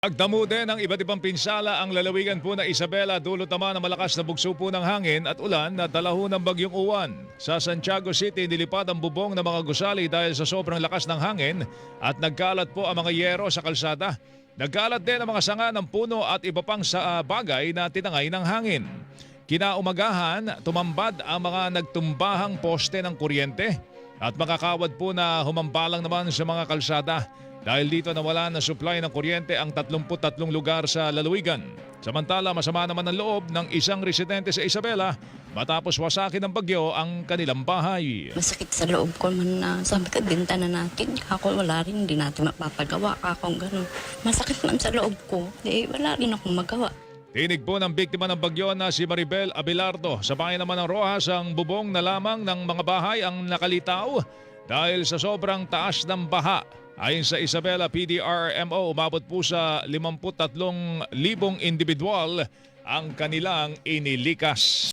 Nagdamo din ng iba't ibang pinsala ang lalawigan po ng Isabela dulot naman ng malakas na bugso po ng hangin at ulan na dalaho ng bagyong uwan. Sa Santiago City, nilipad ang bubong ng mga gusali dahil sa sobrang lakas ng hangin at nagkalat po ang mga yero sa kalsada. Nagkalat din ang mga sanga ng puno at iba pang sa ah, bagay na tinangay ng hangin. Kinaumagahan, tumambad ang mga nagtumbahang poste ng kuryente at makakawad po na humambalang naman sa mga kalsada. Dahil dito nawala na supply ng kuryente ang 33 lugar sa lalawigan. Samantala masama naman ang loob ng isang residente sa Isabela matapos wasakin ng bagyo ang kanilang bahay. Masakit sa loob ko man na sabi ko, binta na natin. Ako wala rin, hindi natin mapapagawa. Ako ganun. Masakit man sa loob ko, di wala rin akong magawa. Tinig po ng biktima ng bagyo na si Maribel Abelardo. Sa bahay naman ng Rojas, ang bubong na lamang ng mga bahay ang nakalitaw dahil sa sobrang taas ng baha. Ayon sa Isabela PDRMO, umabot po sa 53,000 individual ang kanilang inilikas.